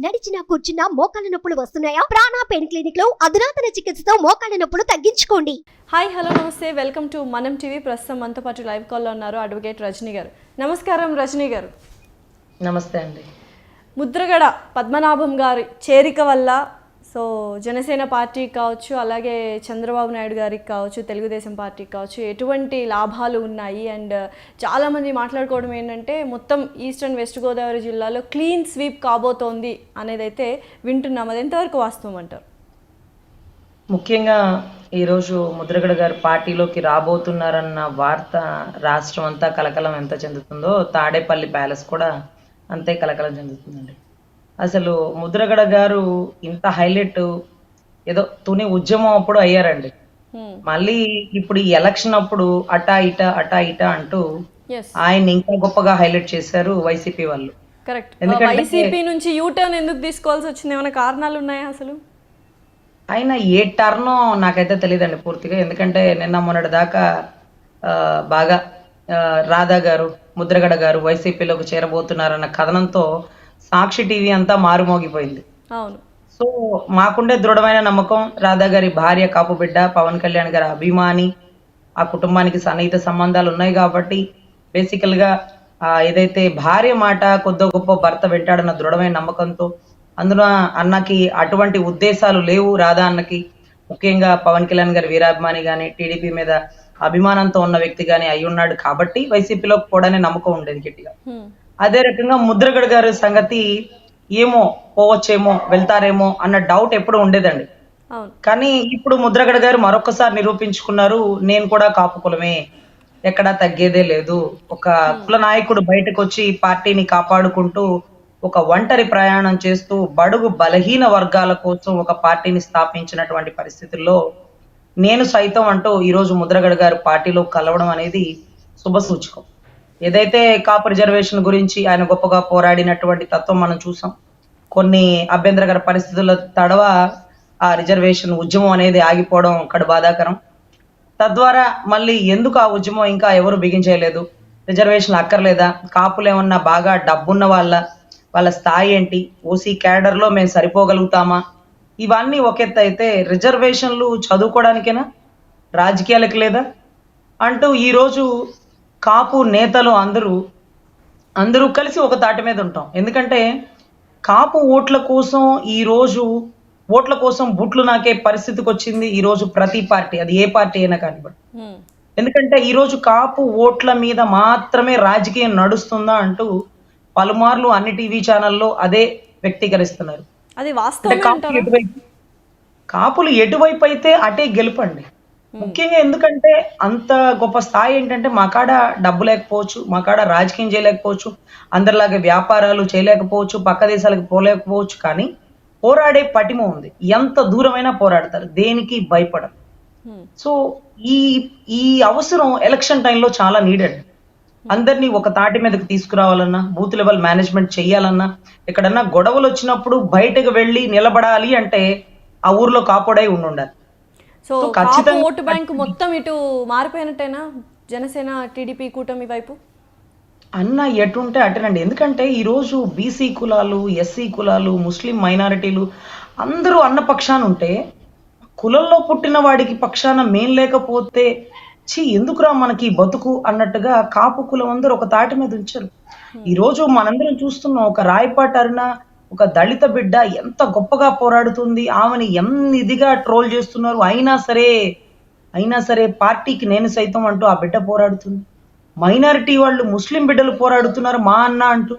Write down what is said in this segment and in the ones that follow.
నడిచినా కూర్చున్నా మోకాళ్ళ నొప్పులు వస్తున్నాయా? ప్రాణా పెయిన్ క్లినిక్లో అధునాతన చికిత్సతో మోకాళ్ళ నొప్పులు తగ్గించుకోండి. హాయ్ హలో నమస్తే. Welcome to Manam TV. ప్రస్తుతం మనతో పాటు లైవ్ కాల్లో ఉన్నారు అడ్వకేట్ రజనీ గారు. నమస్కారం రజనీ గారు. నమస్తే అండి. ముద్రగడ పద్మనాభం గారి చేరిక వల్ల సో జనసేన పార్టీకి కావచ్చు అలాగే చంద్రబాబు నాయుడు గారికి కావచ్చు తెలుగుదేశం పార్టీకి కావచ్చు ఎటువంటి లాభాలు ఉన్నాయి? అండ్ చాలామంది మాట్లాడుకోవడం ఏంటంటే మొత్తం ఈస్ట్ అండ్ వెస్ట్ గోదావరి జిల్లాలో క్లీన్ స్వీప్ కాబోతోంది అనేది అయితే వింటున్నాం. అది ఎంతవరకు వాస్తవం అంటారు? ముఖ్యంగా ఈరోజు ముద్రగడ గారు పార్టీలోకి రాబోతున్నారన్న వార్త రాష్ట్రం అంతా కలకలం ఎంత చెందుతుందో తాడేపల్లి ప్యాలెస్ కూడా అంతే కలకలం చెందుతుందండి. అసలు ముద్రగడ గారు ఇంత హైలైట్ ఏదో తుని ఉద్యమం అప్పుడు అయ్యారండి. మళ్ళీ ఇప్పుడు ఈ ఎలక్షన్ అప్పుడు అటా ఇటా అటా ఇటా అంటూ ఆయన ఇంకా గొప్పగా హైలైట్ చేశారు వైసీపీ వాళ్ళు. కరెక్ట్ వైసీపీ నుంచి యూటర్న్ ఎందుకు తీసుకోవాల్సి వచ్చింది? ఏమైనా కారణాలు ఉన్నాయా అసలు? ఆయన ఏ టర్నో నాకైతే తెలియదండి పూర్తిగా. ఎందుకంటే నిన్న మొన్నటి దాకా బాగా రాధా గారు ముద్రగడ గారు వైసీపీలోకి చేరబోతున్నారన్న కథనంతో సాక్షి టీవీ అంతా మారుమోగిపోయింది. అవును. సో మాకుండే దృఢమైన నమ్మకం రాధా గారి భార్య కాపు బిడ్డ పవన్ కళ్యాణ్ గారి అభిమాని ఆ కుటుంబానికి సన్నిహిత సంబంధాలు ఉన్నాయి కాబట్టి బేసికల్గా ఆ, ఏదైతే భార్య మాట కొద్ది గొప్ప భర్త వెంటాడన్న దృఢమైన నమ్మకంతో అందున అన్నకి అటువంటి ఉద్దేశాలు లేవు రాధా అన్నకి. ముఖ్యంగా పవన్ కళ్యాణ్ గారి వీరాభిమాని గాని టీడీపీ మీద అభిమానంతో ఉన్న వ్యక్తి గాని అయి ఉన్నాడు కాబట్టి వైసీపీలోకి పోవడనే నమ్మకం ఉండేది గట్టిగా. అదే రకంగా ముద్రగడ గారి సంగతి ఏమో పోవచ్చేమో వెళ్తారేమో అన్న డౌట్ ఎప్పుడు ఉండేదండి. కానీ ఇప్పుడు ముద్రగడ గారు మరొకసారి నిరూపించుకున్నారు నేను కూడా కాపు కులమే ఎక్కడా తగ్గేదే లేదు. ఒక కుల నాయకుడు బయటకు వచ్చి పార్టీని కాపాడుకుంటూ ఒక ఒంటరి ప్రయాణం చేస్తూ బడుగు బలహీన వర్గాల కోసం ఒక పార్టీని స్థాపించినటువంటి పరిస్థితుల్లో నేను సైతం అంటూ ఈరోజు ముద్రగడ గారు పార్టీలో కలవడం అనేది శుభ సూచకం ఏదైతే కాపు రిజర్వేషన్ గురించి ఆయన గొప్పగా పోరాడినటువంటి తత్వం మనం చూసాం కొన్ని అభ్యంతరకర పరిస్థితుల తడవ ఆ రిజర్వేషన్ ఉద్యమం అనేది ఆగిపోవడం కడు బాధాకరం. తద్వారా మళ్ళీ ఎందుకు ఆ ఉద్యమం ఇంకా ఎవరు బిగించేయలేదు? రిజర్వేషన్ అక్కర్లేదా? కాపులు ఏమన్నా బాగా డబ్బున్న వాళ్ళ వాళ్ళ స్థాయి ఏంటి? ఓసీ క్యాడర్లో మేము సరిపోగలుగుతామా? ఇవన్నీ ఒక ఎత్తు అయితే రిజర్వేషన్లు చదువుకోవడానికేనా? రాజకీయాలకు లేదా? అంటూ ఈరోజు కాపు నేతలు అందరూ అందరూ కలిసి ఒక తాటి మీద ఉంటాం. ఎందుకంటే కాపు ఓట్ల కోసం ఈ రోజు ఓట్ల కోసం బుట్లు నాకే పరిస్థితికి వచ్చింది ఈ రోజు ప్రతి పార్టీ అది ఏ పార్టీ అయినా కానివ్వండి. ఎందుకంటే ఈ రోజు కాపు ఓట్ల మీద మాత్రమే రాజకీయం నడుస్తుందా అంటూ పలుమార్లు అన్ని టీవీ ఛానల్లో అదే వ్యక్తీకరిస్తున్నారు. కాపులు ఎటువైపు అయితే అటే గెలుపండి. ముఖ్యంగా ఎందుకంటే అంత గొప్ప స్థాయి ఏంటంటే మా కాడ డబ్బు లేకపోవచ్చు మా కాడ రాజకీయం చేయలేకపోవచ్చు అందరిలాగే వ్యాపారాలు చేయలేకపోవచ్చు పక్క దేశాలకు పోలేకపోవచ్చు కానీ పోరాడే పటిమ ఉంది. ఎంత దూరమైనా పోరాడతారు. దేనికి భయపడరు. సో ఈ ఈ అవసరం ఎలక్షన్ టైంలో చాలా నీడెడ్. అందరినీ ఒక తాటి మీదకి తీసుకురావాలన్నా బూత్ లెవెల్ మేనేజ్మెంట్ చేయాలన్నా ఎక్కడన్నా గొడవలు వచ్చినప్పుడు బయటకు వెళ్ళి నిలబడాలి అంటే ఆ ఊర్లో కాపాడై ఉండి ఉండాలి సో ఖచ్చితంగా- ఓటు బ్యాంక్ మొత్తం ఇటు మారిపోయినట్టేనా? జనసేన టీడీపీ కూటమి వైపు? అన్న ఎటుంటే అటేనండి. ఎందుకంటే ఈరోజు బీసీ కులాలు ఎస్సీ కులాలు ముస్లిం మైనారిటీలు అందరూ అన్న పక్షాన ఉంటే కులంలో పుట్టిన వాడికి పక్షాన మేం లేకపోతే ఛీ ఎందుకురా మనకి బతుకు అన్నట్టుగా కాపు కులం అందరూ ఒక తాటి మీద ఉంచారు. ఈ రోజు మనందరం చూస్తున్నాం ఒక రాయపాటి అరుణ ఒక దళిత బిడ్డ ఎంత గొప్పగా పోరాడుతుంది ఆమెని ఎన్ని ఇదిగా ట్రోల్ చేస్తున్నారు అయినా సరే అయినా సరే పార్టీకి నేను సైతం అంటూ ఆ బిడ్డ పోరాడుతుంది. మైనారిటీ వాళ్ళు ముస్లిం బిడ్డలు పోరాడుతున్నారు మా అన్న అంటూ.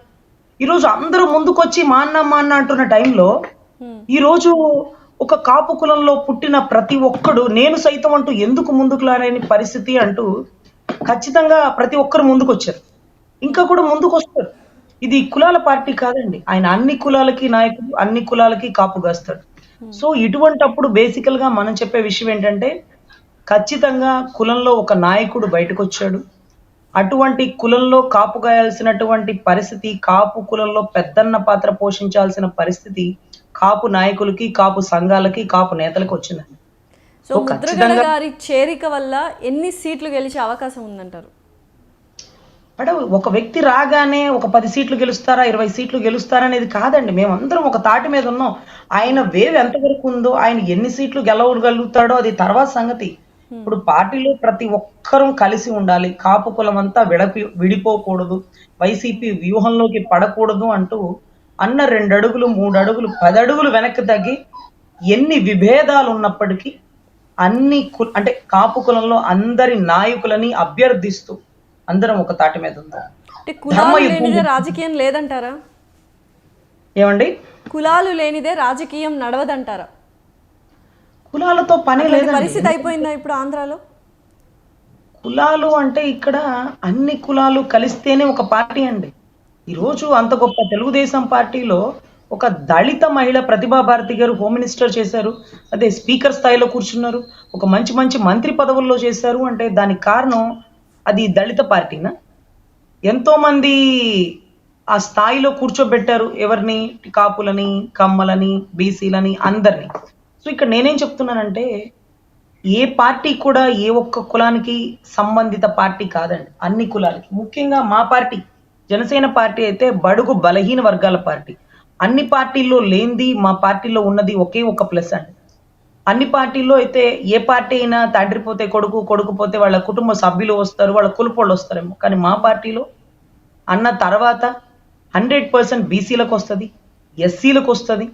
ఈరోజు అందరూ ముందుకొచ్చి మా అన్న మా అన్న అంటున్న టైంలో. ఈరోజు ఒక కాపు కులంలో పుట్టిన ప్రతి ఒక్కడు నేను సైతం అంటూ ఎందుకు ముందుకు రాలేని పరిస్థితి అంటూ ఖచ్చితంగా ప్రతి ఒక్కరు ముందుకు వచ్చారు ఇంకా కూడా ముందుకు వస్తారు ఇది కులాల పార్టీ కాదండి. ఆయన అన్ని కులాలకి నాయకుడు అన్ని కులాలకి కాపు కాస్తాడు. సో ఇటువంటప్పుడు బేసికల్గా మనం చెప్పే విషయం ఏంటంటే ఖచ్చితంగా కులంలో ఒక నాయకుడు బయటకు వచ్చాడు అటువంటి కులంలో కాపు గాయాల్సినటువంటి పరిస్థితి కాపు కులంలో పెద్దన్న పాత్ర పోషించాల్సిన పరిస్థితి కాపు నాయకులకి కాపు సంఘాలకి కాపు నేతలకు వచ్చిందండి. సో ముద్రగడ గారి చేరిక వల్ల ఎన్ని సీట్లు గెలిచే అవకాశం ఉందంటారు? అంటే ఒక వ్యక్తి రాగానే ఒక పది సీట్లు గెలుస్తారా ఇరవై సీట్లు గెలుస్తారా అనేది కాదండి. మేమందరం ఒక తాటి మీద ఉన్నాం. ఆయన వేవ్ ఎంతవరకు ఉందో ఆయన ఎన్ని సీట్లు గెలవగలుగుతాడో అది తర్వాత సంగతి. ఇప్పుడు పార్టీలో ప్రతి ఒక్కరూ కలిసి ఉండాలి. కాపు కులం అంతా విడపి విడిపోకూడదు. వైసీపీ వ్యూహంలోకి పడకూడదు అంటూ అన్న రెండు అడుగులు మూడు అడుగులు పది అడుగులు వెనక్కి తగ్గి ఎన్ని విభేదాలు ఉన్నప్పటికీ అన్ని కు అంటే కాపు కులంలో అందరి నాయకులని అభ్యర్థిస్తూ అందరం ఒక తాటి మీద ఉందాం. కులాలు రాజకీయం లేదంటారా? ఏమండి? కులాలు లేనిదే రాజకీయం నడవదంటారా? కులాలతో పని లేదండి. పరిస్థితి అయిపోయిందా ఇప్పుడు ఆంధ్రాలో? కులాలు అంటే ఇక్కడ అన్ని కులాలు కలిస్తేనే ఒక పార్టీ అండి. ఈరోజు అంత గొప్ప తెలుగుదేశం పార్టీలో ఒక దళిత మహిళ ప్రతిభా భారతి గారు హోమ్ మినిస్టర్ చేశారు. అదే స్పీకర్ స్థాయిలో కూర్చున్నారు. ఒక మంచి మంచి మంత్రి పదవుల్లో చేశారు. అంటే దానికి కారణం అది దళిత పార్టీనా? ఎంతో మంది ఆ స్థాయిలో కూర్చోబెట్టారు ఎవరిని? కాపులని కమ్మలని బీసీలని అందరినీ. సో ఇక్కడ నేనేం చెప్తున్నానంటే ఏ పార్టీ కూడా ఏ ఒక్క కులానికి సంబంధిత పార్టీ కాదండి. అన్ని కులాలకి. ముఖ్యంగా మా పార్టీ జనసేన పార్టీ అయితే బడుగు బలహీన వర్గాల పార్టీ. అన్ని పార్టీల్లో లేనిది మా పార్టీలో ఉన్నది ఒకే ఒక ప్లస్ అండి. అన్ని పార్టీల్లో అయితే ఏ పార్టీ అయినా తండ్రి పోతే కొడుకు కొడుకు పోతే వాళ్ళ కుటుంబ సభ్యులు వస్తారు వాళ్ళ కులుపోళ్ళు వస్తారేమో. కానీ మా పార్టీలో అన్న తర్వాత హండ్రెడ్ పర్సెంట్ బీసీలకు వస్తుంది ఎస్సీలకు వస్తుంది.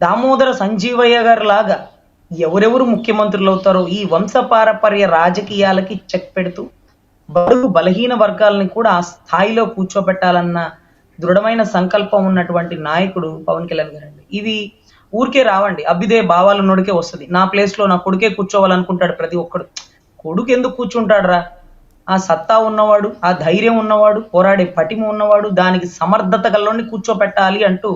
దామోదర సంజీవయ్య గారు లాగా ఎవరెవరు ముఖ్యమంత్రులు అవుతారో ఈ వంశపారపర్య రాజకీయాలకి చెక్ పెడుతూ బడుగు బలహీన వర్గాలని కూడా ఆ స్థాయిలో కూర్చోబెట్టాలన్న దృఢమైన సంకల్పం ఉన్నటువంటి నాయకుడు పవన్ కళ్యాణ్ గారు అండి ఇవి ఊరికే రావండి. అభ్యుదే భావాలు ఉన్నోడికే వస్తుంది. నా ప్లేస్లో నా కొడుకే కూర్చోవాలనుకుంటాడు ప్రతి ఒక్కడు. కొడుకు ఎందుకు కూర్చుంటాడు రా ఆ సత్తా ఉన్నవాడు ఆ ధైర్యం ఉన్నవాడు పోరాడే పటిమ ఉన్నవాడు దానికి సమర్థత గల్లోని కూర్చోపెట్టాలి అంటూ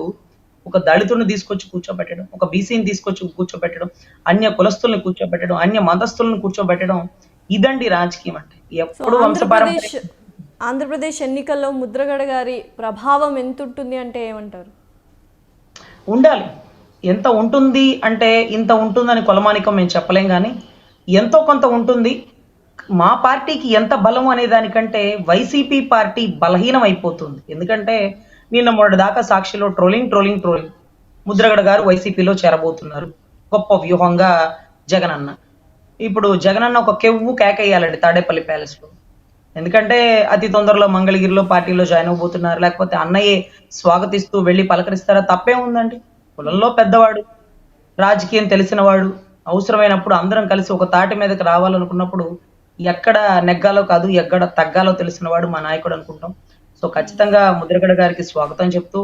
ఒక దళితుడిని తీసుకొచ్చి కూర్చోబెట్టడం ఒక బీసీని తీసుకొచ్చి కూర్చోబెట్టడం అన్య కులస్తుల్ని కూర్చోబెట్టడం అన్య మతస్థుల్ని కూర్చోబెట్టడం ఇదండి రాజకీయం అంటే. ఎప్పుడు ఆంధ్రప్రదేశ్ వంశపారంపర్య ఆంధ్రప్రదేశ్ ఎన్నికల్లో ముద్రగడ గారి ప్రభావం ఎంత ఉంటుంది అంటే ఏమంటారు? ఉండాలి. ఎంత ఉంటుంది అంటే ఇంత ఉంటుందని కొలమానికం మేము చెప్పలేం కానీ ఎంతో కొంత ఉంటుంది. మా పార్టీకి ఎంత బలం అనే దానికంటే వైసీపీ పార్టీ బలహీనం అయిపోతుంది. ఎందుకంటే నిన్న మొదటి దాకా సాక్షిలో ట్రోలింగ్ ట్రోలింగ్ ట్రోలింగ్ ముద్రగడ గారు వైసీపీలో చేరబోతున్నారు. గొప్ప వ్యూహంగా జగన్ అన్న ఇప్పుడు జగన్ అన్న ఒక కెవ్వు కేకేయాలండి తాడేపల్లి ప్యాలెస్లో. ఎందుకంటే అతి తొందరలో మంగళగిరిలో పార్టీలో జాయిన్ అవబోతున్నారు లేకపోతే అన్నయ్యే స్వాగతిస్తూ వెళ్ళి పలకరిస్తారా? తప్పే ఉందండి. కులంలో పెద్దవాడు రాజకీయం తెలిసినవాడు అవసరమైనప్పుడు అందరం కలిసి ఒక తాటి మీదకి రావాలనుకున్నప్పుడు ఎక్కడ నెగ్గాలో కాదు ఎక్కడ తగ్గాలో తెలిసినవాడు మా నాయకుడు అనుకుంటాం. సో ఖచ్చితంగా ముద్రగడ గారికి స్వాగతం చెప్తూ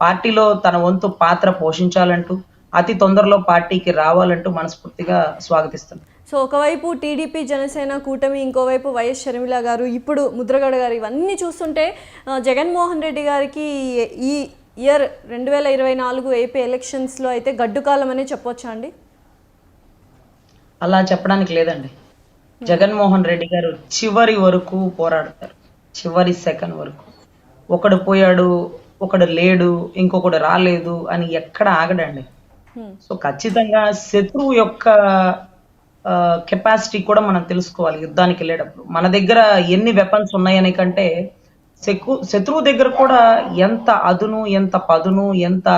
పార్టీలో తన వంతు పాత్ర పోషించాలంటూ అతి తొందరలో పార్టీకి రావాలంటూ మనస్ఫూర్తిగా స్వాగతిస్తున్నాం. సో ఒకవైపు టీడీపీ జనసేన కూటమి ఇంకోవైపు వైఎస్ షర్మిల గారు ఇప్పుడు ముద్రగడ గారు ఇవన్నీ చూస్తుంటే జగన్మోహన్ రెడ్డి గారికి ఈ ఇయర్ రెండు వేల ఇరవై నాలుగు ఏపీ ఎలక్షన్స్లో అయితే గడ్డు కాలం అనే చెప్పొచ్చా అండి? అలా చెప్పడానికి లేదండి. జగన్మోహన్ రెడ్డి గారు చివరి వరకు పోరాడతారు. చివరి సెకండ్ వరకు. ఒకడు పోయాడు ఒకడు లేడు ఇంకొకడు రాలేదు అని ఎక్కడ ఆగడండి. సో ఖచ్చితంగా శత్రువు యొక్క కెపాసిటీ కూడా మనం తెలుసుకోవాలి యుద్ధానికి వెళ్ళేటప్పుడు. మన దగ్గర ఎన్ని వెపన్స్ ఉన్నాయనే కంటే శకు శత్రువు దగ్గర కూడా ఎంత అదును ఎంత పదును ఎంత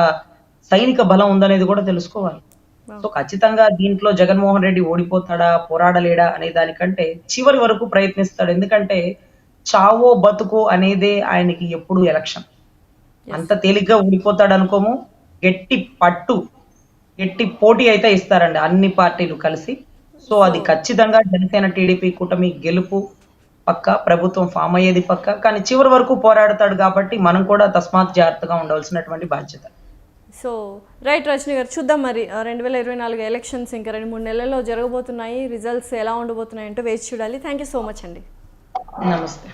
సైనిక బలం ఉందనేది కూడా తెలుసుకోవాలి. సో ఖచ్చితంగా దీంట్లో జగన్మోహన్ రెడ్డి ఓడిపోతాడా పోరాడలేడా అనే దానికంటే చివరి వరకు ప్రయత్నిస్తాడు. ఎందుకంటే చావో బతుకు అనేదే ఆయనకి ఎప్పుడు ఎలక్షన్. అంత తేలిగ్గా ఊడిపోతాడు అనుకోము. గట్టి పట్టు గట్టి పోటీ అయితే ఇస్తారండి అన్ని పార్టీలు కలిసి. సో అది ఖచ్చితంగా జనసేన టీడీపీ కూటమి గెలుపు పక్క ప్రభుత్వం ఫామ్ అయ్యేది పక్క కానీ చివరి వరకు పోరాడతాడు కాబట్టి మనం కూడా తస్మాత్ జాగ్రత్తగా ఉండవలసినటువంటి బాధ్యత. సో రైట్ రజనీ గారు చూద్దాం మరి రెండు వేల ఇరవై నాలుగు ఎలక్షన్స్ ఇంకా రెండు మూడు నెలల్లో జరగబోతున్నాయి రిజల్ట్స్ ఎలా ఉండబోతున్నాయి అంటూ వేచి చూడాలి. థ్యాంక్ యూ సో మచ్ అండి. నమస్తే.